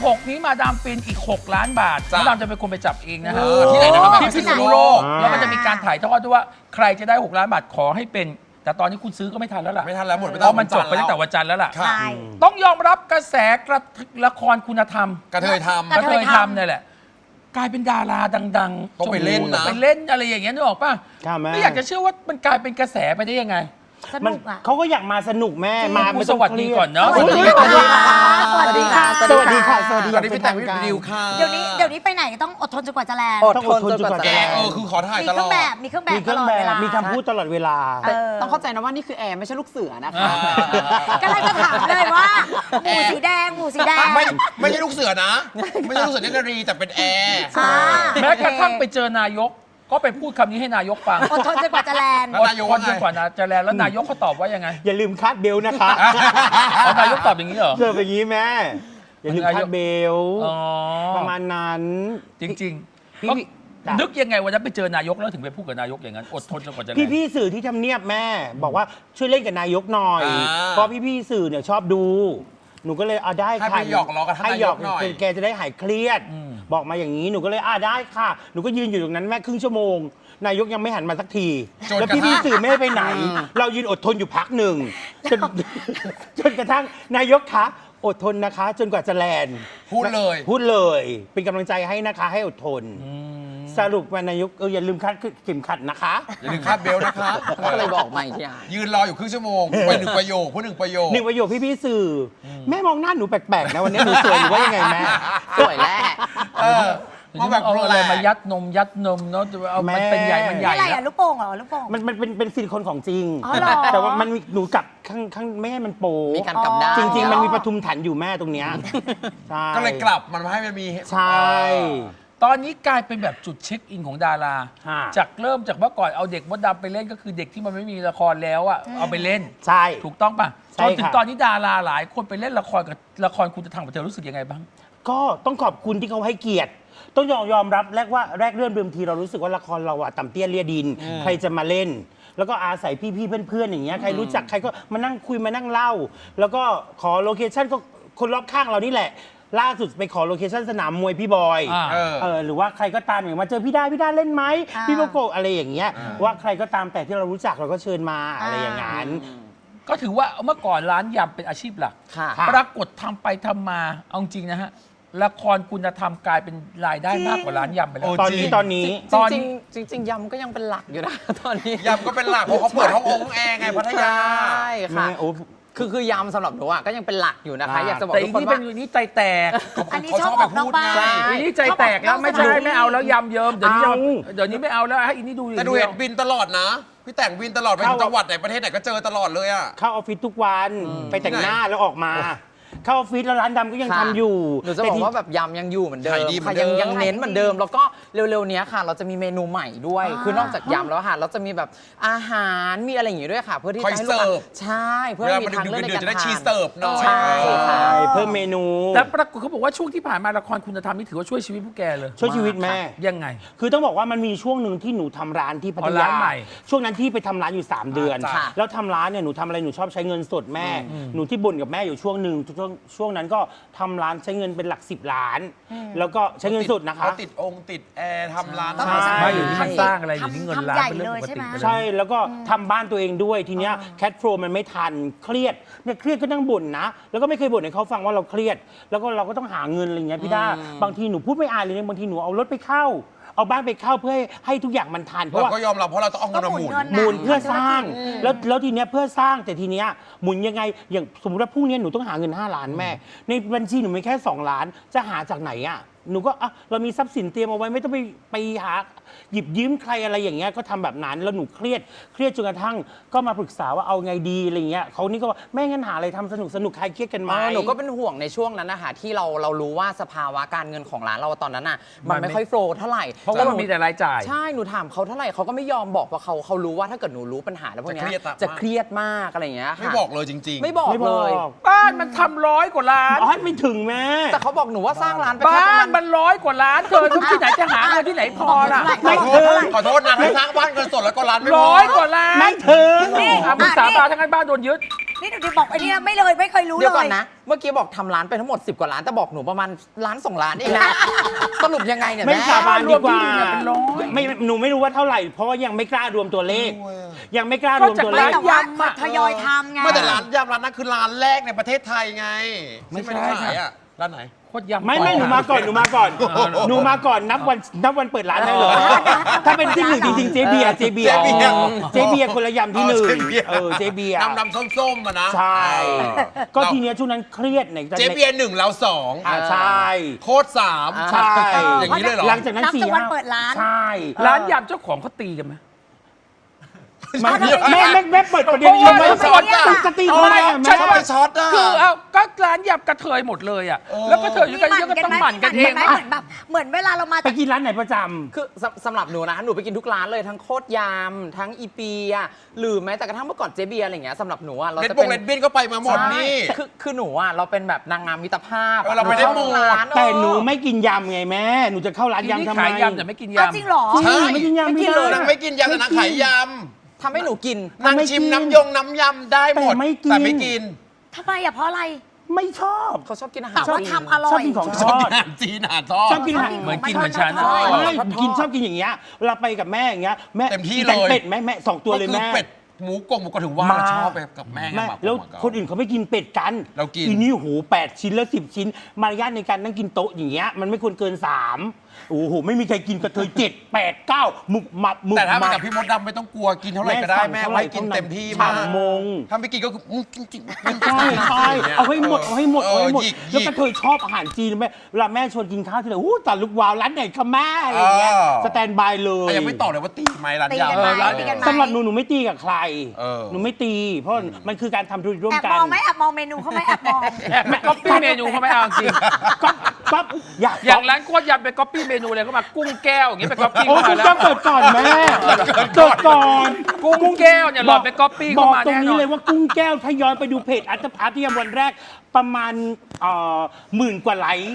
16 นี้มาดามฟินอีก 6 ล้านบาทจ้ะ มาดามจะเป็นคนไปจับเองนะฮะเออที่ไหนนะแม่ที่พิษณุโลกอ่า แล้วก็จะมีการถ่ายทอดด้วยว่าใครจะได้ 6 ล้านบาทขอให้เป็น แต่ตอนนี้คุณซื้อก็ไม่ทันแล้วล่ะไม่ทันแล้วหมดไปเพราะมันจบไปตั้งแต่วันจันทร์แล้วล่ะค่ะ ใช่ ต้องยอมรับกระแสกระละครคุณธรรมกระเทยทำกระก็เทเคยยทำ ทำเนี่ยแหละ กลายเป็นดาราดังๆต้องไปเล่นนะ ไปเล่นอะไรอย่างเงี้ยนึกออกป่ะค่ะแม่ ไม่อยากจะเชื่อว่ามันกลายเป็นกระแสไปได้ยังไง สมันนุกอะ เขาก็อยากมาสนุกแม่จริงมากูไม่สต้องวัสดีเครียก่อนเนาะสวัสดีค่ะ สวัสดีค่ะ สวัสดีค่ะสวัสดีสวัสดีพี่แต่งพี่เป็นทางการดิวค่ะเดี๋ยวนี้เดี๋ยวนี้ไปไหนต้องอดทนจนกว่าจะแลนด์อดต้องทอดนทนจนจนกกว่าว่าจะจะแกแลเออคือขอถ่ายมีตเคลรื่อองด แบบมีเครื่องแบบมีเคตรื่อลงอดแบเวบลามีคำพูดตลอดเวลาเออต้องเข้าใจนะว่านี่คือแอร์ไม่ใช่ลูกเสือนะคะกำลังจะถามเลยว่าหมูสีแดงหมูสีแดงไม่ไม่ใช่ลูกเสือนะ ไม่ใช่ลูกเสือเนตรนารีแต่เป็นแอร์ อ่าแม้กระทั่งไปเจอนายก ก็ไปพูดคำนี้ให้นายกฟังอดทนจนกว่าจะแลนด์ แล้วนายกว่าไงอดทนจนกว่าจะแลนแล้วนายกเขาตอบว่ายังไงอย่าลืมคาดเบลต์นะคะอ๋อนายกตอบอย่างนี้เหรอ เจออย่างนี้แม่ อย่าลืมคาดเบลต์อ๋อประมาณนั้น จริงพี่ๆก็พี่จ้ะนึกยังไงวันนั้นไปเจอนายกแล้วถึงไปพูดกับนายกอย่างนั้นอดทนจนกว่าจะแลน พี่พี่ๆสื่อที่ทำเนียบแม่ บอกว่าช่วยเล่นกับนายกหน่อย อ่า เพราะพี่พี่ๆสื่อเนี่ยชอบดู หนูก็เลยเอาได้ให้ค่ะไปหยอกล้อกับท่านให้หยอกนายกหน่อยแกจะได้หายเครียด บอกมาอย่างนี้หนูก็เลยอ่าได้ค่ะ หนูก็ยืนอยู่ตรงนั้นแม่ครึ่งชั่วโมง นายกยังไม่หันมาสักที จนแล้วกระพี่ทั่พี่งๆสื่อไม่ให้ไปไหน เรายืนอดทนอยู่พักหนึ่งจนจนกระทั่งนายกคะอดทนนะคะ จนกว่าจะแลนด์พูดเลย พูดเลย เป็นกำลังใจให้นะคะ ให้อดทน สรุปว่านายกเอออย่าลืมคาดเข็มขัดนะคะ อย่าลืมคาดเบลต์นะคะก็เลยบอกใหม่ที่อะยืนรออยู่ครึ่งชั่วโมงไปหนึ่งประโยคพูดหนึ่งประโยคหนึ่งประโยคพี่พี่ๆสื่ออแม่มองหน้าหนูแปลกๆนะวันนี้หนูสวยหรือว่ายังไงแม่ สวยแหละเออเดี๋ยวมานี้แบมันบเอาอะไรแปลกมายัดนมยัดนมเนาะเอามันแม่เป็นใหญ่มันใหนี่ญ่อะไรแล้อะวลูกโป่งเหรอลูกโป่ง มันมันเป็นเป็นซิลิโคนของจริง อ๋อเหรอ แต่ว่ามันมีหนูกลับข้างข้างไม่ให้มันโปมีการกลับด้านจริง ๆ มันมีอ๋อปทุมฐานอยู่แม่ตรงเนี้ยใช่ก็เลยกลับมันมาให้มันมีใช่ ตอนนี้กลายเป็นแบบจุดเช็คอินของดารา ฮะ จากเริ่มจากเมื่อก่อนเอาเด็กมดดำไปเล่นก็คือเด็กที่มันไม่มีละครแล้วอะเอาไปเล่น ใช่ ถูกต้องป่ะใช่จนถึงค่ะ ตอนนี้ดาราหลายคนไปเล่นละครกับละครคุณจะทางประเทศรู้สึกยังไงบ้าง ก็ต้องขอบคุณที่เขาให้เกียรติ ต้องยอมยอมรับแรกว่าแรกเริ่มเดิมทีเรารู้สึกว่าละครเราอะต่ำเตี้ยเลียดิน ใครจะมาเล่น แล้วก็อาศัยพี่ๆเพื่อนๆอย่างเงี้ยใครรู้จักใครก็มานั่งคุยมานั่งเล่า แล้วก็ขอโลเคชั่นก็คนรอบข้างเรานี่แหละ ล่าสุดไปขอโลเคชั่นสนามมวยพี่บอยอ่า เออ เออหรือว่าใครก็ตามอย่างมาเจอพี่ดาพี่ดาเล่นไหมอ่าพี่โมโกะอะไรอย่างเงี้ยอ่า ว่าใครก็ตามแต่ที่เรารู้จักเราก็เชิญมาอะไรอย่างนั้น ก็ถือว่าเมื่อก่อนร้านยำเป็นอาชีพหลัก ค่ะค่ะปรากฏทำไปทำมาเอาจริงนะฮะ ละครคุณธรรมกลายเป็นรายได้มากกว่าร้านยำไปแล้วโอ้ตอนจรินี้งตอนนี้ตอนจนี้ริงๆจริงๆยำก็ยังเป็นหลักอยู่นะ ตอนนี้ยำก็เป็นหลักเพราะเขาเปิดห้ององค์แอร์ไงพัทยา ใช่ค่ะแม่โอ้ คือคือยำสำหรับหนูอะก็ยังเป็นหลักอยู่นะคะอ่าอยากจะบอกแต่ทุอีกกคนนี่เป็ว่านอยู่นี่ใจแตกอันนี้เขาชชออบบออกไปนอกพูดบ้านไงอีนี่ใจแตกแล้วไม่ใช่ไม่เอาแล้วยำเยิ้มเดี๋ยวนี้จะเอาเดี๋ยวนี้ไม่เอาแล้วให้อีนี่ดูอย่างแต่ดูเดียเห็วนบินตลอดนะ พี่แต่งบินตลอดไปถึงจังหวัดไหนประเทศไหนก็เจอตลอดเลยอะ เข้าออฟฟิศทุกวัน ไปแต่งหน้าแล้วออกมา เข้าออฟฟิศแล้วร้านดำก็ยังค่ะทำอยู่หนูจะแต่บอกที่ว่าแบบยำยังอยู่เหมือนเดิมขายดีเหมือนค่ะยังเดิมยังเน้นเหมือนเดิม แล้วก็เร็วๆเนี้ยค่ะ เราจะมีเมนูใหม่ด้วยอ่าคือนอกจากยำแล้วค่ะ เราจะมีแบบอาหารมีอะไรอย่างงี้ด้วยค่ะ เพื่อที่คอยจะให้ลูกเสิค้าร์ฟใช่เพื่อเวลาให้มีมันทางเลืดึอกกในๆการจะได้ทาชีนเสิร์ฟหน่อย ใช่ค่ะใช่เพิ่มเมนู แต่ปรากฏเขาบอกว่าช่วงที่ผ่านมาละครคุณธรรมนี่ถือว่าช่วยชีวิตพวกแกเลย ช่วยชีวิตแม่ ยังไง คือต้องบอกว่ามันมีช่วงหนึ่งที่หนูทำร้านที่พัอ๋ทอร้ายานใหม่ ช่วงนั้นที่ไปทำร้านอยู่ 3 เดือนอ่าจ้ะแล้วทำร้านเนี่ยหนูทำอะไรหนูชอบใช้เงินสดแม่ หนูที่บ่นกับแม่อยู่ช่วงหนึ่งช่วงช่วงนั้นก็ทำร้านใช้เงินเป็นหลัก 10 ล้าน แล้วก็ใช้เงินสดนะคะ เขาติดองค์ติดแอร์ทำร้านใช่ทำไม่อยู่ที่มันสร้างอะไรอยู่ที่เงินล้านทำใหญ่เป็นเรื่องปกเลยใช่ติไหมไปเลยใช่แล้วก็ทำบ้านตัวเองด้วยทีเนี้ยแคทโฟลมันไม่ทันเครียดเนี่ยเครียดก็นั่งบ่นนะ แล้วก็ไม่เคยบ่นให้เขาฟังว่าเราเครียด แล้วก็เราก็ต้องหาเงินอะไรเงี้ยพี่ด้าบางทีหนูพูดไม่อายเลยนะบางทีหนูเอารถไปเข้า เอาบ้านไปเข้าเพื่อให้ให้ทุกอย่างมันทันเพราะเราว่า ก็ยอมรับเพราะเราต้องเอาเงินมาหมุน ก็หมุนเงิน หมุนเพื่อสร้างแล้วแล้วทีเนี้ยเพื่อสร้างแต่ทีเนี้ยหมุนยังไงอย่างสมมติว่าพรุ่งนี้หนูต้องหาเงิน 5 ล้านแม่ ในบัญชีหนูมีแค่ 2 ล้านจะหาจากไหนอะ หนูก็อะเรามีทรัพย์สินเตรียมเอาไว้ไม่ต้องไปไปหาหยิบยืมใครอะไรอย่างเงี้ยก็ทำแบบนั้นแล้วหนูเครียดเครียดจนกระทั่ง ก็มาปรึกษาว่าเอาไงดีอะไรเงี้ยเขานี่ก็ว่าแม่งั้นหาอะไรทำสนุกสนุกๆใครเครียดกันไหมเออหนูก็เป็นห่วงในช่วงนั้นนะคะที่เราเรารู้ว่าสภาวะการเงินของร้านเราตอนนั้นน่ะมันมันไม่ไม่ค่อยโฟลว์เท่าไหร่เพราะว่ามันมีแต่รายจ่าย ใช่หนูถามเขาเท่าไหร่เขาก็ไม่ยอมบอกว่าเขาเขารู้ว่าถ้าเกิดหนูรู้ปัญหาแล้วพวกเนี้ยจะเครียดอะ จะเครียดมากอะไรอย่างเงี้ยค่ะไม่บอกเลยจริง ๆ ไม่บอกไม่บเลอก ย บ้านมันทำร้อยกว่าล้าน อ๋อไม่ถึงแม่ แต่เขาบอกหนูว่าสร้างร้านไปแค่บ้าประมาณนมันร้อยกว่าล้านเธอทุกที่ไหนจะหาเงินที่ไหนพอล่ะขอโทษขอโทษนะทั้งสร้างบ้านเงินสดแล้วก็ร้านไม่พอร้อยกว่าล้านไม่ถึงนี่อะมึงสาบานทั้งนั้นบ้านโดนยึดนี่หนูจะบอกไอ้เนี่ยไม่เลยไม่เคยรู้เดี๋ยวเลก่อยนนะ เมื่อกี้บอกทำร้านไปทั้งหมด 10 กว่าล้านแต่บอกหนูประมาณล้านสองล้านเองนะสรุปยังไงเนี่ยไม่แม่สาบานดีกว่ารวมที่ดินเนี่ยเป็นร้อยไม่หนูไม่รู้ว่าเท่าไหร่ เพราะว่ายังไม่กล้ารวมตัวเลข ยังไม่กล้ารวมตัวเลไม่ขแต่ว่าร้านยำอะทยอยทำไงไม่แต่ร้านยำร้านนั้นคือร้านแรกในประเทศไทยไง ไม่ที่ใช่ด้ขายอะร้านไหนโคตรยำไม่ไม่หนูมาก่อนหนูมาก่อนหนูมาก่อนนับวันนับวันเปิดร้านได้เลยถ้าเป็นที่หนึ่งจริงๆเจเบียร์เจเบียร์เจ๊เบียร์เจเบียร์คนละยำที่หนึ่งเจ๊เบียร์เออเจเบียร์ดำดำๆส้มๆมานะใช่เออก็ทีเนี้ยช่วงนั้นเครียดในเจ๊เบียร์หนึ่งเราสองอ่าใช่โคตรสามใช่อย่างนี้เลยเหรอหลังจากนั้นนับสี่จากวันห้าเปิดร้านใช่ร้านยำเจ้าของเขาตีกันไหม ไม่แม่แม่แม่เปิดประเด็นนี้ไหมเพราะว่าคุณจะตีทำไมอะฉัแม่นไปช็อตอะคือเอาก็ร้านยำกระเทยหมดเลยอะเออแล้วกระเทยอยู่กันเยอะก็ต้องหมั่นกันเองไหมเหมือนแบบเหมือนเวลาเรามาไปกินร้านไหนประจำคือสำสำหรับหนูนะหนูไปกินทุกร้านเลยทั้งโคตรยำทั้งอีปีอะหรือแม้แต่กระทั่งเมื่อก่อนเจเบียร์อะไรอย่างเงี้ยสำหรับหนูอะเราเลดจะบเป็งนเลดบินก็ไปมาหมดใช่นี่คือคือหนูอะเราเป็นแบบนางงามมิตรภาพเออเราไปได้หมดนูเข้าร้านแต่หนูไม่กินยำไงแม่หนูจะเข้าร้านที่นี่ยำทำไมขายยำแต่ไม่กินอ้าวยำจริงเหรอใช่ไม่กินยำไม่ไม่กินได้เลยนางไม่กินยำแต่นางขายย ทำให้หนูกินำนางชิมน้ำยงน้ำยำได้หมดแต่ไม่กิน แต่ไม่กินทำไมอะเพราะอะไร ไม่ชอบเขาชอบกินอาหารแต่ว่าจีน ทำอร่ชออบยกินของชทอบอกิดนอาหารจีนอาหารทอด ชอบกินอาหาร เหมือนกินเหมือนฉันทอดไม่กินชอบกินอย่างเงี้ยเวลาไปกับแม่อย่างเงี้ยแม่เต็มที่กินแต่เลยเป็ดไหมแม่สองตัวเลยก็คือแม่ เป็ดหมูกงหมูก็ถึงว่ามาชอบไปกับแม่ไงแม่หมาแล้วหมาเาคนอื่นเขาไม่กินเป็ดกันเรากิน อีนี่โหแปดชิ้นแล้วสิบชิ้น มารยาทในการนั่งกินโต๊ะอย่างเงี้ยมันไม่ควรเกินสาม โอ้โห ไม่มีใครกินกระเทยเจ็ดแปดเก้าหมุบหมับหมุบแต่ถ้าหไปมับกับพี่มดดำไม่ต้องกลัวกินเท่าไหร่ก็ได้แม่สั่งไว้กินเต็มที่มากฉ่ำมงถ้าไม่กินก็คืออืมกินกินกินใช่ใช่เอาให้หมดเอาให้หมดเอาให้หมดยิกแล้วยิกระเทยชอบอาหารจีนแม่เวลาแม่ชวนกินข้าวทีไรอู้ตาลูกวาวร้านไหนคะแม่อะไรอย่างเงี้ยเออสแตนบายเลยแต่ยังไม่ตอบเลยว่าตีไหมร้านตียำกันไหมเออร้านตีกันไหมสำหรับหนูหนูไม่ตีกับใครเออหนูไม่ตี เพราะมันคือการทำธุรกิจร่วแอมบกัมนองไหมแอบมองเมนูเขาไหมแอบมองแอบไปก๊อปปี้เมนูเขาไม่เอาจริงก็ ปั๊บอยากอย่างร้านโคตรยำไปก๊อปปี้เมนูเลยเขามากุ้งแก้วอย่างงี้ไปก๊อปปี้โอ้เข้าคุมาณแล้ก็วเปิดก่อนแม่เกิดก่อนกุ้งแก้วเนี่ยหลอดไปก๊อปปี้บเข้าอกมาตรงแน่นนี้อน เลยว่ากุ้งแก้วถ้าย้อนไปดูเพจอัตภาพที่ยมวันแรกประมาณเอ่อหมื่นกว่าไลค์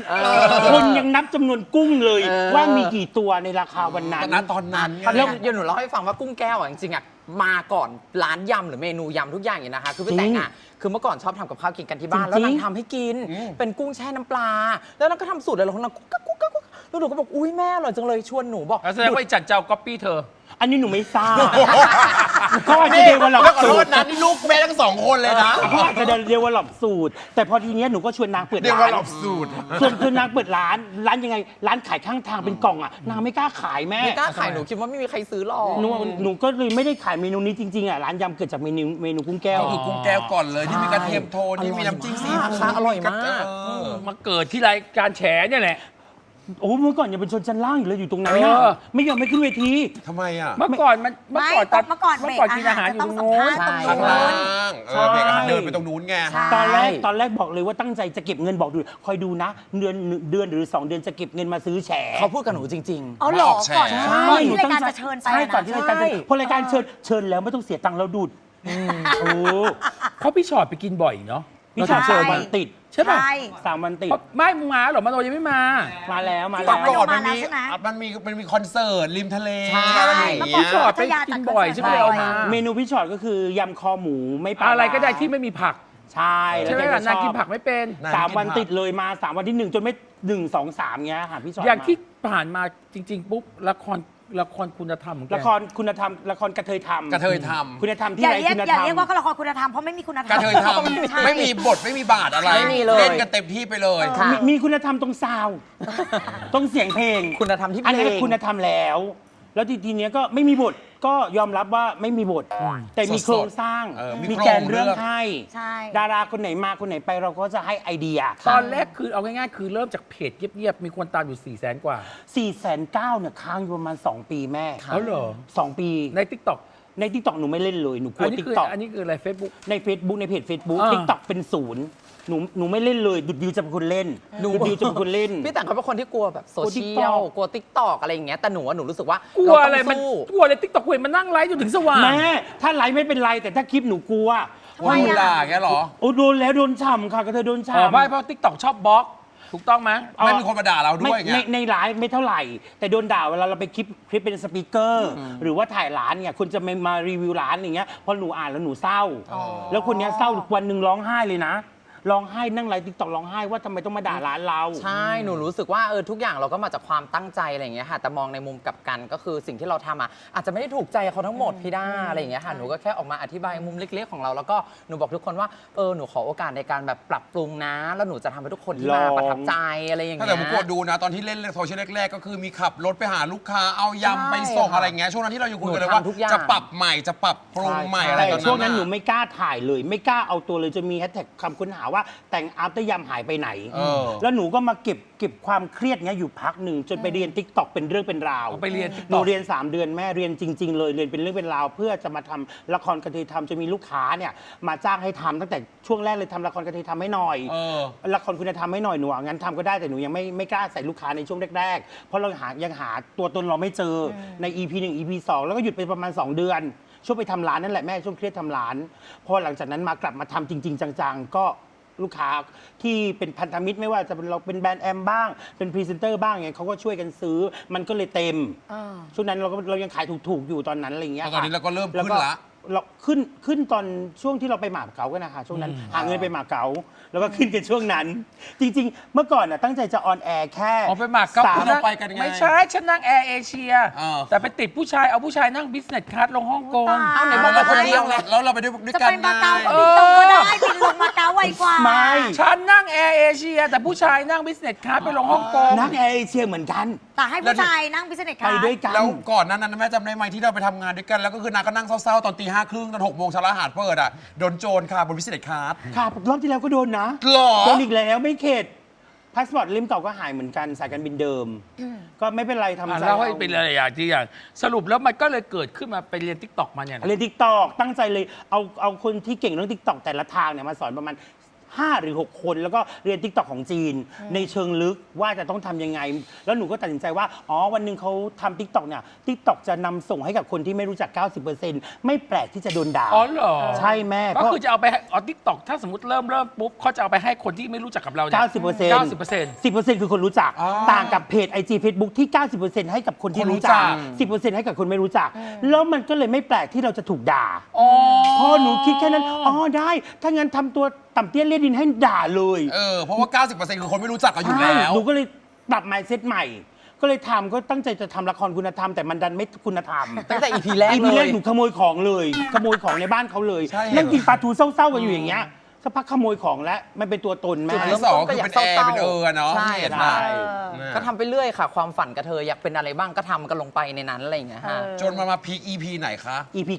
คนยังนับจำนวนกุ้งเลยเออว่ามีกี่ตัวในราคาวันนั้นแต่ณตอนนั้นไงเดี๋ยวเดี๋ยวหนูเล่าให้ฟังว่ากุ้งแก้วอะจริงๆอะ มาก่อนร้านยำหรือเมนูยำทุกอย่างอย่างนะคะ คือพี่แต่งอะคือเมื่อก่อนชอบทำกับข้าวกินกันที่บ้านจริงๆแล้วนางทำให้กิน เป็นกุ้งแช่น้ำปลา แล้วนางก็ทำสูตรอะไรของนางกุ๊กกักกุ๊กกักกุ๊กแล้วหนูก็บอกอุ้ยแม่อร่อยจังเลยชวนหนูบอกแล้วแสดงว่าไอ้จัดเจ้าก๊อปปี้เธอ อันนี้หนูไม่ทราบเขาอาจจะเดเวลลอปแล้วขอสูโทตษรนะนี่ลูกแม่ทั้งสองคนเลยนะเขาอาจจะเดเวลลอปสูตร แต่พอทีเนี้ยหนูก็ชวนนางเปิดเรียกร้าว่านหลบสูตร ชวนชวนนางเปิดร้าน ร้านยังไง ร้านขายข้างทางเป็นกล่องอะ นางไม่กล้าขายแม่ ไม่กล้าขายหนูคิดว่าไม่มีใครซื้อหรอก หนูหนูก็เลยไม่ได้ขายเมนูนี้จริงๆอะร้านยำเกิดจากเมนูเมนูกุ้งแก้ว ก็คือกุ้งแก้วก่อนเลยที่มีกระเทียมโทนที่มีน้ำจิ้มซีฟู้ดอร่อยมาก เออ มาเกิดที่รายการแฉเนี่ยแหละ โอ้เมื่อก่อนยังเป็นชนชั้นล่างอยู่เลยอยู่ตรงนั้นน่ะเออ ไม่ยอมไม่ขึ้นเวที ทำไมอะเมื่อก่อนมันเมื่อไม่ก่อนตอนเมื่อก่อนเมื่อก่อนกินอาหารอยู่ตรงนู้นเบรกอาหารใช่ต้องข้างสัมภาษณ์ตรงนู้ล่านงเออเบรกอาหารเดินไปตรงนู้นไง ใช่ ตอนแรกตอนแรกบอกเลยว่าตั้งใจจะเก็บเงินบอกดูคอยดูนะ เดือนเดือนหรือ 2 เดือนจะเก็บเงินมาซื้อแฉเขาพูดกับหนูจริง เอาเหรอมาออกแฉก่อนใช่ก่อนที่รายการจะเชิญไปใช่อะก่อนที่นะรายการจะใช่ พอรายการเชิญเชิญแล้วไม่ต้องเสียตังค์เราดูดโอ้ เพราะพี่ชอดไปกินบ่อยเนาะ พี่ชาเชิญวันติดใช่ป่ะใช่ สามวันติด เพราะไม่มึงมาเหรอมาโนยังไม่มา มาแล้วมาเมื่แล้อวก่อนมันมาแล้วมีใช่ไหม มันมีมันมีคอนเสิร์ตริมทะเลใช่ อะไรอย่างเมื่อเงี้ก่อนยชอบไปกินบ่อยใช่ไหมเอามาเมนูพี่ชอตก็คือยำคอหมูไม่ปลาอะไรก็ได้ที่ไม่มีผัก ใช่ใช่ไหมแกล่ะชนางอบกินผักไม่เป็น นางสามกินวันผักติดเลยมาสามวันที่หนึ่งจนไม่หนึ่งสองสามเงี้ยค่ะพี่ชอตอย่างมที่ผ่านมาจริง ๆ ปุ๊บละคร ละครคุณธรรมของแกละครคุณธรรมละครกระเทยธรรมกระเทยทคุณธรรมที่อย่าไรเรียกคุณอธรย่ารม เรียกว่าละครคุณธรรมเพราะไม่มีคุณธรรมำกระเทยทใช่ำไม่มีบทไม่มีบาทอะไรไม่มีเลยเล่นกันเต็มที่ไปเลย ค่ะ มีมีคุณธรรมตรงซาวด์ตรงเสียงเพลงๆคุณธรรมที่เพอันลนั้นงคุณธรรมแล้ว แล้วทีทีเนี้ยก็ไม่มีบท ก็ยอมรับว่าไม่มีบท แต่มีสดๆโครงสร้างเออมีมีโครงแกนเรื่องเรื่อง ให้ ใช่ ดาราคนไหนมาคนไหนไปเราก็จะให้ไอเดียตอนแรกคือเอาง่ายๆ คือเริ่มจากเพจเงียบๆ มีคนตามอยู่4ี่แสนกว่า4ี่แสนเก้าเนี่ยค้างอยู่ประมาณ 2 ปีแม่เขาเหรอ สองปีในทิกตอกในทิกตอกหนูไม่เล่นเลยหนูกลัอัวนนี้ทิกคือตอกอันนี้คืออะไรเฟซบุ๊กใน Facebook ในเพจ Facebook อ่าทิกตอกเป็นศูนย์ หนูหนูไม่เล่นเลยดุดดิวจะเป็นคนเล่นดุดดิวจะเป็นคนเล่น พี่แต่งเขาเป็นคนที่กลัวแบบโซเชียล TikTok กลัวทิกตอกอะไรอย่างเงี้ยแต่หนูอะหนูรู้สึกว่ากลัเราวต้อะไรองมันสู้กลัวอะไรทิกตอกเว้ยมันนั่งไลฟ์จนถึงสว่างแม่ถ้าไลฟ์ไม่เป็นไรแต่ถ้าคลิปหนูกลัวทำไมไม่อะด่าแกเหรอโอ้โดนแล้วโดนฉ่ำค่ะก็เธอโดนอ๋อฉ่ำไม่เพราะทิกตอกชอบบล็อกถูกต้องไหมไม่มีคนมาด่าเราด้วยไม่ไงในในไลฟ์ไม่เท่าไหร่ แต่โดนด่าเวลาเราไปคลิปคลิปเป็นสปีกเกอร์ หรือว่าถ่ายร้านเนี่ยคุณจะมามารีวิวร้านอย่างเงี้ยพอหนูอ่านแล้วหนูเศร้าอ๋อแล้วคนเนี้ยเศร้าวันหนึ่งร้องไห้เลยนะ ร้องไห้นั่งไลฟ์ติ๊กต็อกร้องไห้ว่าทำไมต้องมาด่าร้านเรา ใช่ หนูรู้สึกว่าเออทุกอย่างเราก็มาจากความตั้งใจอะไรอย่างเงี้ยค่ะ แต่มองในมุมกลับกันก็คือสิ่งที่เราทำอะอาจจะไม่ได้ถูกใจเขาทั้งหมดพี่ด้าอะไรอย่างเงี้ยค่ะ หนูก็แค่ออกมาอธิบายมุมเล็กๆของเรา แล้วก็หนูบอกทุกคนว่าเออหนูขอโอกาสในการแบบปรับปรุงนะ แล้วหนูจะทำให้ทุกคนที่มาลอง ประทับใจอะไรอย่างถ้าเงี้เกิดยผมกดดูนะ ตอนที่เล่นโซเชียลแรกๆ ก็คือมีขับรถไปหาลูกค้าเอายำไปส่งใช่ค่ะอะไรอย่างเงี้ยช่วงนั้นที่เราอยู่คุยกันเลยหนูว่าทำทุกอย่าง จะปรับใหม่จะปรับปรุงใหม่อะไรตอนนั้นช่วงนั้นอะหนูไม่กล้าถ่ายเลย ไม่กล้าเอาตัวเลยจะมีแฮชแท็กคำค้นหาว่าแต่งอัพตยำหายไปไหน เออ แล้วหนูก็มาเก็บเก็บความเครียดเนี้ยอยู่พักหนึ่งจนไปเรียนติ๊กต็อกเป็นเรื่องเป็นราวเอาไปเรียนหนู TikTok เรียน 3 เดือนแม่เรียนจริง ๆ เลยเรียนเป็นเรื่องเป็นราว เพื่อจะมาทำละครกระเทยทำจะมีลูกค้าเนี่ยมาจ้างให้ทำตั้งแต่ช่วงแรกเลยทำละครกระเทยทำให้หน่อย เออ ละครคุณธรรมให้หน่อยหนูอะงั้นทำก็ได้แต่หนูยังไม่ไม่กล้าใส่ลูกค้าในช่วงแรกๆ เพราะเราหายังหาตัวตนเราไม่เจออใน EP 1 EP 2 แล้วก็หยุดไปประมาณ 2 เดือน ช่วงไปทำร้านนั่นแหละแม่ช่วงเครียดทำร้าน พอหลังจากนั้นมากลับมาทำจริง ๆ จังๆ ก็ ลูกค้าที่เป็นพันธมิตรไม่ว่าจะเป็นเราเป็นแบรนด์แอมบ้าง เป็นพรีเซนเตอร์บ้างไงเขาก็ช่วยกันซื้อ มันก็เลยเต็มอ่า ช่วงนั้นเราก็เรายังขายถูกๆอยู่ตอนนั้นอะไรอย่างเงี้ยแต่ตอนนี้ค่ะเราก็เริ่มแล้วขึ้นละ เราขึ้นขึ้นตอนช่วงที่เราไปหมาเก๊ากันนะคะช่วงนั้นหาเงินไปหมาเก๊าแล้วก็ขึ้นกันช่วงนั้น จริง ๆ เมื่อก่อนน่ะตั้งใจจะออนแอร์แค่ออกไปหมากเก๊าสาม เราไปกันไง ไม่ใช่ฉันนั่งแอร์เอเชีย เออ แต่ไปติดผู้ชายเอาผู้ชายนั่งบิสเนสคลาสลงฮ่องกงอ้าวไหนแล้วบเราอกคนว่าเดียวไงแล้วเราไปด้วยด้วยจะกันไปมาเก๊าไงก็บินตรงก็ได้บินลงมาเก๊าไวกว่า ไม่ ฉันนั่งแอร์เอเชีย แต่ผู้ชายนั่งบิสเนสคลาสไปลงฮ่องกง นักแอร์เอเชียเหมือนกัน แต่ให้ผู้ชายนั่งพิเศษไปค่ะด้วยกัน แล้วก่อนหนั้นนั้นแม่จำได้ไหมที่เราไปทำงานด้วยกันแล้วก็คือนางก็นั่งเศร้าๆตอนตีห้าครึ่งตอนหกโมงเชาลาหาดเปิดอะโดนโจรค่ะบนวิสิตคาร์ดค่ะรอบที่แล้วก็โดนนะ หรอ โดนอีกแล้วไม่เข็ดพาสปอร์ตเล่มเก่าก็หายเหมือนกันสายการบินเดิม ก็ไม่เป็นไรทำอะใจเล่าให้เป็นอะไรอย่างที่อย่างสรุปแล้วมันก็เลยเกิดขึ้นมาไปเรียนทิกตอกมาเนี่ยนะ เรียนทิกตอกตั้งใจเลยเอาเอาคนที่เก่งเรื่องทิกตอกแต่ละทางเนี่ยมาสอนประมาณ 5 หรือ 6 คน แล้วก็เรียนทิกตอกของจีน ในเชิงลึกว่าจะต้องทำยังไง แล้วหนูก็ตัดสินใจว่า อ๋อ วันหนึ่งเขาทำทิกตอกเนี่ยทิกตอกจะนำส่งให้กับคนที่ไม่รู้จัก 90%ไม่แปลกที่จะโดนด่าอ๋อเหรอใช่แม่ก็เพราะ คือจะเอาไปให้อ๋อทิกตอกถ้าสมมติเริ่มเริ่มปุ๊บเขาจะเอาไปให้คนที่ไม่รู้จักกับเราเนี่ย90% 90% 10%คือคนรู้จักอ๋อต่างกับเพจ IG Facebook ที่ 90%ให้กับคนที่คนรู้รู้จักจัก 10%ให้กับคนไม่รู้จัก แล้วมันก็เลยไม่แปลกที่เราจะถูกด่า อ๋อ พอหนูคิดแค่นั้น อ๋อ ได้ ถ้างั้นทำตัว ต่ำเตี้ยเลียดินให้ด่าเลยเออ เพราะว่า 90%คือคนไม่รู้จักกันอยู่ใช่แล้ว หนูก็เลยปรับ mindset ใหม่ ก็เลยทำก็ตั้งใจจะทำละครคุณธรรม แต่มันดันไม่คุณธรรม ตั้งแต่ EP แรกอีเลพีแรยกหนูขโมยของเลย ขโมยของในบ้านเขาเลยใช่เหรอนั่งกินปลาทูเศร้าๆกันอยู่อย่างเงี้ย สักพักขโมยของแล้วมันเป็นตัวตนแม่จุดที่สองก็คือเป็นแอร์เป็นเออเนาะใช่ที่เห็นใช่มาก็ทำไปเรื่อยค่ะ ความฝันกระเทยอยากเป็นอะไรบ้างก็ทำกันลงไปในนั้นอะไรอย่างเงี้ยฮะเออจนมามาพีค EP ไหนคะ EP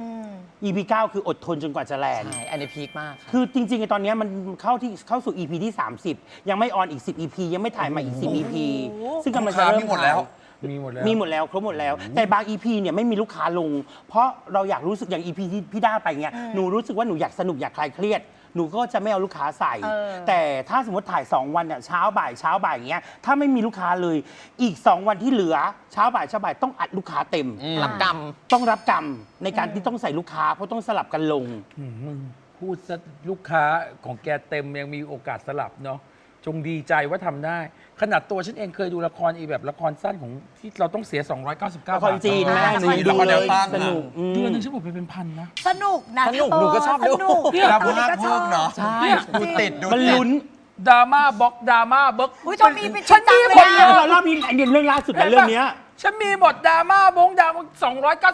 อืม9 EP 9 คืออดทนจนกว่าจะแลนด์ ใช่ อันนี้พีคมากค่ะ คือจริงๆไอ้ตอนเนี้ยมันเข้าที่เข้าสู่ EP ที่ 30 ยังไม่ออนอีก 10 EP ยังไม่ถ่ายมาอีก 10 EP โอ้โหซึ่งกำลังจะเริ่มีหมดแล้วถ่ายมีหมดแล้วมีหมดแล้วครบหมดแล้ว แต่บาง EP เนี่ยไม่มีลูกค้าลง เพราะเราอยากรู้สึกอย่าง EP ที่พี่ด้าไปเนี่ยหนูรู้สึกว่าหนูอยากสนุกอยากคลายเครียด หนูก็จะไม่เอาลูกค้าใส่ เออ แต่ถ้าสมมติถ่าย 2 วันเนี่ยเช้าบ่ายเช้าบ่ายอย่างเงี้ยถ้าไม่มีลูกค้าเลยอีก 2 วันที่เหลือเช้าบ่ายเช้าบ่ายต้องอัดลูกค้าเต็ม อืม รับกรรม ต้องรับกรรมในการที่ต้องใส่ลูกค้าเพราะต้องสลับกันลง อืมมึงพูดซะลูกค้าของแกเต็มยังมีโอกาสสลับเนาะจงดีใจว่าทำได้ ขนาดตัวฉันเองเคยดูละครอีแบบละครสั้นของที่เราต้องเสีย 299 บาทละครจีนแม่หนูละครจีนดูเลละครแนวยตั้งสนุกอืมเดือนหนึงฉันหมดไปเป็นพันนะ สนุกนะสนุกหนูก็ชอบดู สนุกเนี่ยแล้วตอนภานี้คก็ชเพิ่อบมเนาะใช่ ดูติดดูมันติดลุ้นดราม่าบล็อกดราม่าเบิร์กอุ้ยตอนนี้เป็นฉันมีจังหมเลดยเดี๋ยวอะเรารอบนี้ไอเดียเรื่องล่าสุดนะเรื่องเนี้ย ฉันมีหมดดราม่าบงดราม่า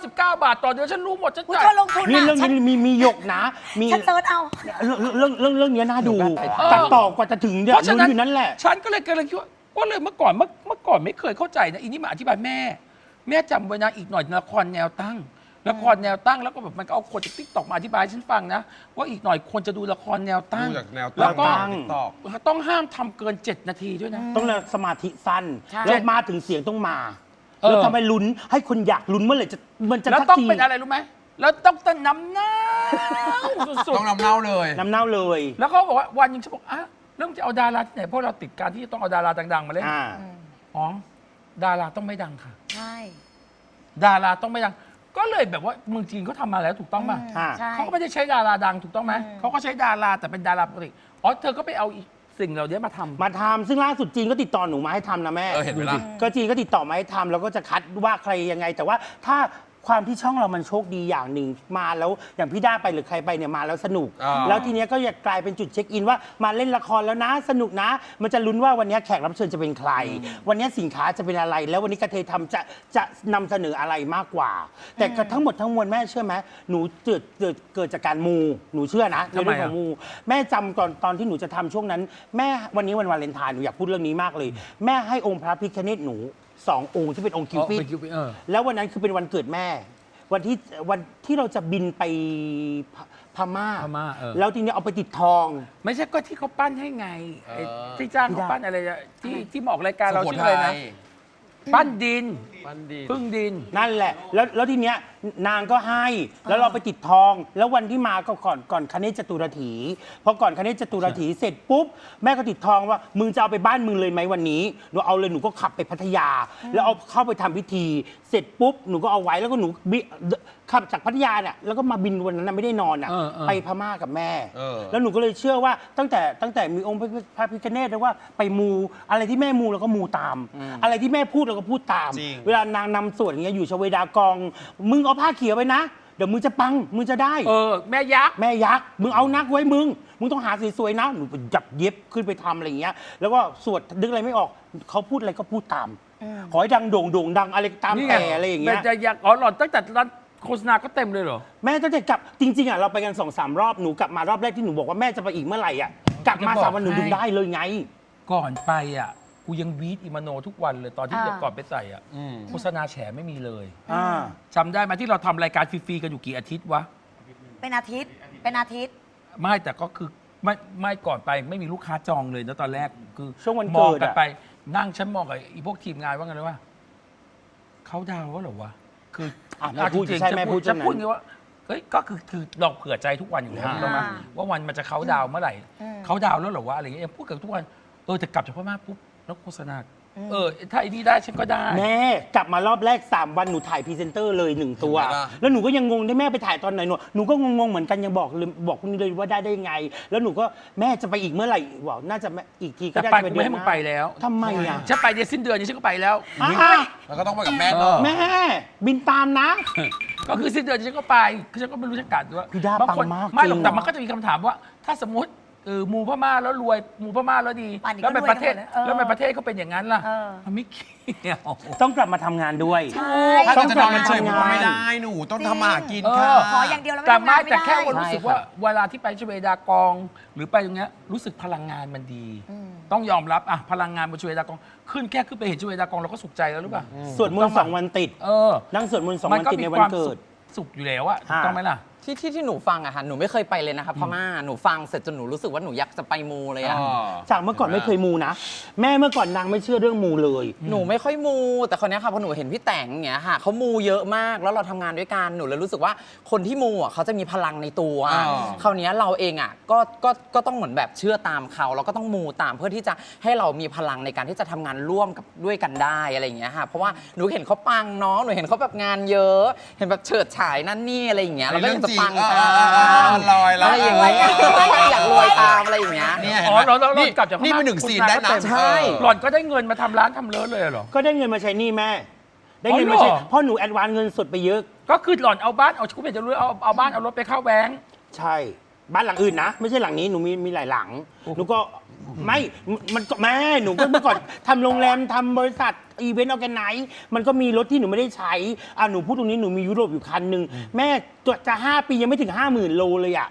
299 บาท ต่อเดือนฉันรู้หมดฉันอุ้ยจ่าย เธอลงทุนนี่อะเรื่องฉันนี้มีมีหยกนะมีฉันเซิร์ชเอา เรื่องเรื่องเรื่องเรื่องเนี้ยน่าดูเออตัดต่อกว่าจะถึงเนี่ยเพราะฉะลุ้นนั้น อยู่นั่นแหละ ฉันก็เลยกำลังคิดว่า ก็เลยเมื่อก่อนเมื่อเมื่อก่อนไม่เคยเข้าใจนะอีนี่มาอธิบายแม่ แม่จำไว้นะอีกหน่อยละครแนวตั้งละครแนวตั้งแล้วก็แบบมันก็เอาคนจากทิกตอกมาอธิบายให้ฉันฟังนะว่าอีกหน่อยคนจะดูละครแนวตั้ง ดูจากแนวแล้วก็ตั้งตอก ต้องห้ามทำเกิน 7 นาทีด้วยนะ ต้องสมาธิสั้น ใช่ แล้วมาถึงเสียงต้องมา เออ แล้วทำให้ลุ้นให้คนอยากลุ้นเมื่อไหร่จะมันจะแล้วทักต้องทีเป็นอะไรรู้ไหมแล้วต้องต้นน้ำหน้าสุดต้องนำเน่าเลย น้ำเน่าเลย ๆแล้วเขาบอกว่าวันหนึงฉันบอกอะ เริ่มจะเอาดาราที่ไหนเพราะเราติดการที่จะต้องเอาดาราดัง ๆ มาเล่นอ่าอ๋อ ดาราต้องไม่ดังค่ะ ใช่ดาราต้องไม่ดัง ก็เลยแบบว่าเมืองจีนเขาทำมาแล้วถูกต้องป่ะอ่าใช่ เขาก็ไม่ได้ใช้ดาราดังถูกต้องไหมอืม เขาก็ใช้ดาราแต่เป็นดาราปกติอ๋อเธอก็ไปเอาอีสิ่งเหล่านี้มาทำ มาทำซึ่งล่าสุดจีนก็ติดต่อหนูมาให้ทำนะแม่เออเห็นไหมล่ะก็จีนก็ติดต่อมาให้ทำแล้วก็จะคัดว่าใครยังไง แต่ว่าถ้า ความที่ช่องเรามันโชคดีอย่างหนึ่งมาแล้วอย่างพี่ด้าไปหรือใครไปเนี่ยมาแล้วสนุก อ่า แล้วทีเนี้ยก็อยากกลายเป็นจุดเช็คอินว่ามาเล่นละครแล้วนะ สนุกนะ มันจะลุ้นว่าวันเนี้ยแขกรับเชิญจะเป็นใคร วันเนี้ยสินค้าจะเป็นอะไร แล้ววันนี้กระเทยทำจะจะนำเสนออะไรมากกว่า แต่ก็ทั้งหมดทั้งมวลแม่เชื่อไหมหนูเกิดเกิดเกิดจากการมูหนูเชื่อนะในเรื่องของมู แม่จำตอนตอนที่หนูจะทำช่วงนั้น แม่วันนี้วันวาเลนไทน์หนูอยากพูดเรื่องนี้มากเลย แม่ให้องค์พระพิฆเนศหนู สององค์ที่เป็นองค์คิวปิดอ๋อเป็นคิวปิดเออ แล้ววันนั้นคือเป็นวันเกิดแม่ วันที่วันที่เราจะบินไปพพม่า พม่าเออ แล้วทีนี้เอาไปติดทอง ไม่ใช่ก็ที่เขาปั้นให้ไงไอ้เออที่จ้างเขาปั้นอะไรอะที่ที่มาออกรายการเราสุโขชื่ออะไรทันะย ปั้นดินปันดีพึ่งดิน นั่นแหละ แล้วแล้วทีเนี้ยนางก็ให้ แล้วเราไปติดทอง แล้ววันที่มาก็ก่อนก่อนคเนศจตุรถีพอก่อนคเนศจตุรถีเสร็จปุ๊บแม่ก็ติดทองว่ามึงจะเอาไปบ้านมึงเลยไหมวันนี้หนูเอาเลยหนูก็ขับไปพัทยา แล้วเอาเข้าไปทำพิธี เสร็จปุ๊บหนูก็เอาไว้แล้วก็หนูบิ ขับจากพัทยาเนี่ยแล้วก็มาบินวันนั้นนะไม่ได้นอนอะเออเออไปพม่ากับแม่ เออ แล้วหนูก็เลยเชื่อว่าตั้งแต่ตั้งแต่มีองค์พระพิฆเนศแล้วว่าไปมูอะไรที่แม่มูเราก็มูตาม อะไรที่แม่พูดเราก็พูดตาม จริง เวลานางนำสวดอย่างเงี้ยอยู่ชเวดากอง มึงเอาผ้าเขียวไปนะ เดี๋ยวมึงจะปังมึงจะได้ เออ แม่ยักษ์ แม่ยักษ์มึงเอานักไว้มึง มึงต้องหาสวยๆนะหนูไปจับเย็บขึ้นไปทำอะไรอย่างเงี้ย แล้วก็สวดนึกอะไรไม่ออกเขาพูดอะไรก็พูดตาม ขอให้ดังโด่งโด่งดังอะไรตามนี่ไงแต่อะไรอย่างเงี้ย แม่จะยักษ์อ๋อหล่อนตั้งแต่ร้าน โฆษณาก็เต็มเลยเหรอ แม่ตั้งแต่กลับจริงๆอะเราไปกันสองสามรอบหนูกลับมารอบแรกที่หนูบอกว่าแม่จะไปอีกเมื่อไหร่อะกลับมาจะบอกสามวันหนูให้ดูได้เลยไง ก่อนไปอะกูยังวีดอิมาโนทุกวันเลยตอนที่อ่าจะก่อนไปใส่อะอืม โฆษณาแฉไม่มีเลยอ่า จำได้ไหมที่เราทำรายการฟรีๆกันอยู่กี่อาทิตย์วะ เป็นอาทิตย์ เป็นอาทิตย์ ไม่แต่ก็คือไม่ไม่ก่อนไปไม่มีลูกค้าจองเลยนะตอนแรกคือช่วงวันมองเกิดกันอะ ไป นั่งฉันมองกับอีพวกทีมงานว่าไงเลยว่าเขาดาวน์ว่าเหรอวะคือ อะแม่อะพูดจริงๆใช่จะแม่พูพูดดจะช่วงนั้นพูดไงว่าเฮ้ยก็คือคือเราเผื่อใจทุกวันอยู่แล้วอ่า ถูกไหมว่าวันมันจะเขาดาวน์เมื่อไหร่ อืม เขาดาวน์แล้วเหรอวะอะไรเงี้ยพูดกับทุกวันเออแต่กลับจากพม่าปุ๊บแล้วโฆษณา เออถ้าไอ้นี่ได้ฉันก็ได้ แม่กลับมารอบแรก 3 วันหนูถ่ายพรีเซนเตอร์เลยหนึ่งตัว เห็นไหมล่ะ แล้วหนูก็ยังงงได้แม่ไปถ่ายตอนไหนหนูหนูก็งงๆเหมือนกันยังบอกเลยบอกคุณเลยว่าได้ได้ไง แล้วหนูก็แม่จะไปอีกเมื่อไหร่บอกน่าจะแม่อีกทีก็แต่ได้ไปจะกูไม่ให้มึงไปแล้วทำไมอะฉันไปในสิ้นเดือนนี้ฉันก็ไปแล้ว อะแล้วก็ต้องไปกับแม่เอต่ออแม่บินตามนะ ก็คือสิ้นเดือนฉันก็ไปคือฉันก็ไม่รู้จะกัดด้วยพี่ดาบางคนปังมากไม่หรอกจริงแต่มันก็จะมีคำถามว่า ถ้าสมมติ เออหมูพม่าแล้วรวยหมูพม่าแล้วดี ป่านนี้แล้วก็เป็นรวยประเทศกันหมดแล้วเออแล้วเป็นประเทศเขาเป็นอย่างนั้นล่ะเออ มันไม่เกี่ยว ต้องกลับมาทำงานด้วย ใช่ ถ้าต้เกิอดงจะนอนเฉยๆทำงานมันก็ไม่ได้หนูต้องทำมาหากินเอค่ะอ ขออย่างเดียวแล้วไม่แต่ทำไม่งานไม่แต่ได้ แค่ว่ารู้สึกใช่ว่าค่ะเวลาที่ไปชเวดากอง หรือไปอย่างเงี้ยรู้สึกพลังงานมันดีอืมต้องยอมรับอะพลังงานบนชเวดากอง ขึ้นแค่ขึ้นไปเห็นชเวดากองเราก็สุขใจแล้วหรือเปล่าสวดมนต์สองวันติด เออนั่งสวดมนต์สองมัวันก็ติดมีในควันวามเกิสุดขสุขอยู่แล้วอะถูกฮะต้องไหมล่ะ ที่ที่ที่หนูฟังอะค่ะหนูไม่เคยไปเลยนะคะพม่าหนูฟังเสร็จจนหนูรู้สึกว่าหนูอยากจะไปมูเลยอะจากเมื่อก่อนไม่เคยมูนะ แม่เมื่อก่อนนางไม่เชื่อเรื่องมูเลย หนูไม่ค่อยมู แต่คนนี้ยค่ะพอหนูเห็นพี่แต่งอย่างเงี้ยค่ะเขามูเยอะมากแล้วเราทำงานด้วยกันหนูเลยรู้สึกว่าคนที่มูอะเขาจะมีพลังในตัวอ่าคราวเนี้ยเราเองอะก็ก็ก็ต้องเหมือนแบบเชื่อตามเขาเราก็ต้องมูตามเพื่อที่จะให้เรามีพลังในการที่จะทำงานร่วมกับด้วยกันได้อะไรอย่างเงี้ยค่ะเพราะว่าหนูเห็นเขาปังเนาะหนูเห็นเขาแบบงานเยอะ เห็นแบบเฉิดฉายนั่นนี่อะไรอย่างเงี้ยเราก็อยากจะปังเรื่องจริงตาเออเออเออมลอยแล้วอะไรอย่างเงี้ยอยากรวยตามอะไรอย่างเงี้ย เนี่ยเห็นอ๋ไหอมเราเราเรานี่กลับจากพม่านี่เป็นหนึ่งซีนได้นะ ใช่ หล่อนก็ได้เงินมาทำร้านทำเลิศเลยเหรอ ก็ได้เงินมาใช้หนี่แม่ ได้เงินอ๋อมาใช้เหรอ เพราะหนูแอดวานซ์เงินสดไปเยอะ ก็คือหล่อนเอาบ้านเอาชุดเป็นจะรู้เอาเอาบ้านเอารถไปเข้าแบงค์ใช่ บ้านหลังอื่นนะ ไม่ใช่หลังนี้หนูมีมีหลายหลัง หนูก็ไม่มันก็แม่หนูก็เมื่อก่อนทำโรงแรมทำบริษัทอีเวนต์ออแกไนซ์มันก็มีรถที่หนูไม่ได้ใช้อะหนูพูดตรงนี้หนูมียุโรปอยู่คันหนึ่งแม่จะจะห้าปียังไม่ถึงห้าหมื่นโลเลยอะ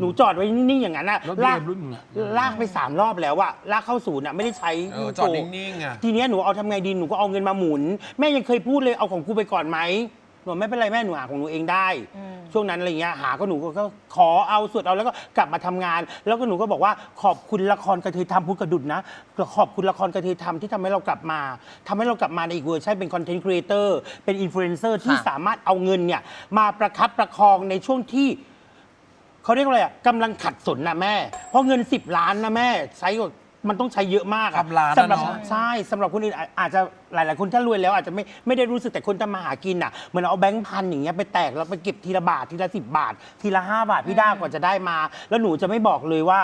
หนูจอดไว้นิ่งๆอย่างนั้นนะรถลาก BM รุ่นมึงอะ ลากไปสามรอบแล้วอะลากเข้าศูนย์อะไม่ได้ใช้เออจอดนิ่งๆอะ ทีเนี้ยหนูเอาทำไงดีหนูก็เอาเงินมาหมุน แม่ยังเคยพูดเลยเอาของกูไปก่อนไหม หนูบอกไม่เป็นไรแม่หนูหาของหนูเองได้ อืม ช่วงนั้นอะไรเงี้ยหาก็หนูก็ขอเอาสุดเอาแล้วก็กลับมาทำงาน แล้วก็หนูก็บอกว่าขอบคุณละครกระเทยทำพูดกระดุดนะขอบคุณละครกระเทยทำที่ทำให้เรากลับมาทำให้เรากลับมาในอีกเวอร์ชันเป็นคอนเทนต์ครีเอเตอร์เป็นอินฟลูเอนเซอร์ที่ค่ะ สามารถเอาเงินเนี่ยมาประคับประคองในช่วงที่ เขาเรียกว่าอะไรอะกำลังขัดสนนะแม่ เพราะเงิน 10 ล้านนะแม่ ใช้ก็ มันต้องใช้เยอะมากอะครับล้านสำหรับนะเนอะ ใช่สำหรับคนอื่นอาอาจจะหลาย ๆ คนถ้ารวยแล้วอาจจะไม่ไม่ได้รู้สึกแต่คนทำมาหากินอะเหมือนเอาแบงค์พันอย่างเงี้ยไปแตกแล้วไปเก็บทีละบาททีละสิบบาท ทีละห้าบาทพี่ด้ากว่าจะได้มา แล้วหนูจะไม่บอกเลยว่า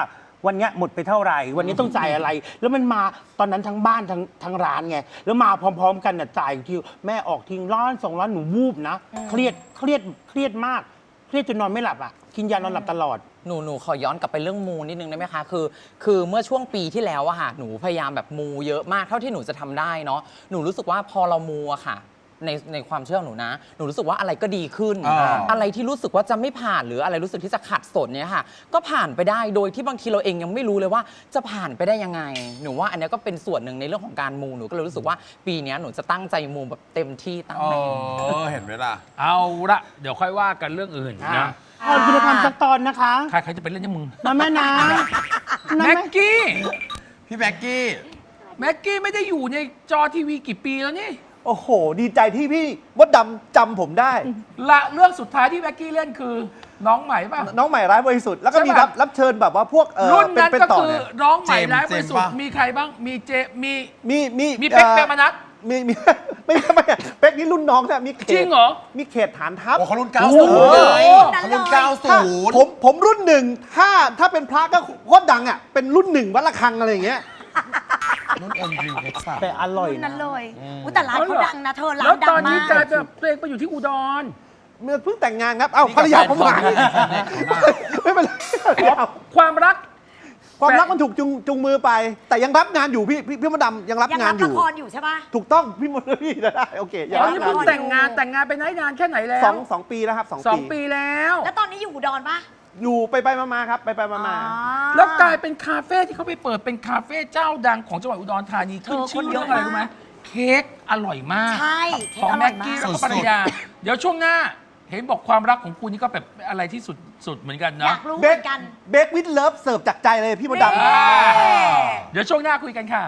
วันเนี้ยหมดไปเท่าไหร่ วันนี้ต้องจ่ายอะไร แล้วมันมาตอนนั้นทั้งบ้านทั้งทั้งร้านไงแล้วมาพร้อม ๆ กันน่ะจ่ายทีแม่ออกทิ้งร้อนสองร้อนหนูวูบนะ เครียดเครียดเครียดมาก เครียดจนนอนไม่หลับอะกินยานอนหลับตลอด หนูหนูขอย้อนกลับไปเรื่องมูนิดนึงได้ไหมคะคือ คือเมื่อช่วงปีที่แล้วอะค่ะหนูพยายามแบบมูเยอะมากเท่าที่หนูจะทำได้เนาะหนูรู้สึกว่าพอเรามูอะค่ะ ในในความเชื่อของหนูนะ หนูรู้สึกว่าอะไรก็ดีขึ้น อ่า อะไรที่รู้สึกว่าจะไม่ผ่านหรืออะไรรู้สึกที่จะขัดสนเนี่ยค่ะ ก็ผ่านไปได้โดยที่บางทีเราเองยังไม่รู้เลยว่าจะผ่านไปได้ยังไง หนูว่าอันเนี้ยก็เป็นส่วนหนึ่งในเรื่องของการมูหนูก็เลยรู้สึกว่าปีเนี้ยหนูจะตั้งใจมูแบบเต็มที่ตั้งเอใจอเห็นไหมล่ะ เอาละเดี๋ยวค่อยว่ากันเรื่องอื่นนะต อนคุณธรรมสักตอนนะคะ ใครใครจะเป็นเล่นยังมึงนะแม่นะนะแม็แม่กกี้พี่แม็กกี้ แม็กกี้ไม่ได้อยู่ในจอทีวีกี่ปีแล้วนี่โอ้โห ดีใจที่พี่มดดำจำผมได้ ละเรื่องสุดท้ายที่แม็กกี้เล่นคือ น้องใหม่ป่ะ น้องใหม่ร้ายบริสุทธิ์แล้วก็ใช่มีปะรับรับเชิญแบบว่าพวกเออรุ่นเป็นนั้นเป็นก็ต่อคือเนี่ยน้องใหม่เจมส์ร้ายบริสุทธิ์เจมส์ปะมีใครบ้างมีเจมีมีมีมีเป๊กอ่อเปรมนัท มีมี ไม่ไม่ไม่เป๊กนี่รุ่นน้องนะมีเขตจริงเหรอ มีเขตฐานทัพ โอ้เขารุ่น โอ้90โหเลยเขารุ่น ถ้า90 ผมผมรุ่นหนึ่งถ้าถ้าเป็นพระก็โคตรดังอะเป็นรุ่นหนึ่งวัดระฆังอะไรอย่างเงี้ยรุ่นเอ็นรีเอ็กซ์แต่อร่อยรุ่นนะนั้นเลยอุ๊ยแต่ร้านเขาดังนะเธอร้าแล้วนดัตงอนมานี้กกลายเป็นเพลงไปอยู่ที่อุดร เมื่อเพิ่งแต่งงานครับเอ้าภรรยาผมหายไม่เป็นไรเอาความรัก ความรักมันถูกจุงจุงมือไป แต่ยังรับงานอยู่พี่พี่พี่มดดำยังรับยังงารันบอละยู่ ครอยู่ใช่ปะ ถูกต้องพี่มดพี่ได้โอเคยังตอนรับนี้งานเพิ่งอยู่แต่งงานแต่งงานไปไหนนานแค่ไหนแล้วสองสองปีแล้วครับสองสองปี ปีแล้ว แล้วตอนนี้อยู่อุดรปะอยู่ไปไปมาๆครับ ไปไปมามาอ๋อแล้วกลายเป็นคาเฟ่ที่เขาไปเปิดเป็นคาเฟ่เจ้าดังของจังหวัดอุดรธานีขึ้นเธอชื่อคนเยเรื่ออะงอะไรมากรู้ไหมเค้กอร่อยมากใช่เค้ของอร่แม็อยกมากี้ก แล้วก็สุภดๆรรยา เดี๋ยวช่วงหน้า เห็นบอกความรักของคุณนี่ก็แบบอะไรที่สุดสุดเหมือนกันอเนาะยากรู้เหเบมืคอนกัน เบควิดเลิฟเสิร์ฟจากใจเลยพี่มดดำนี่เดี๋ยวช่วงหน้าคุยกันค่ะ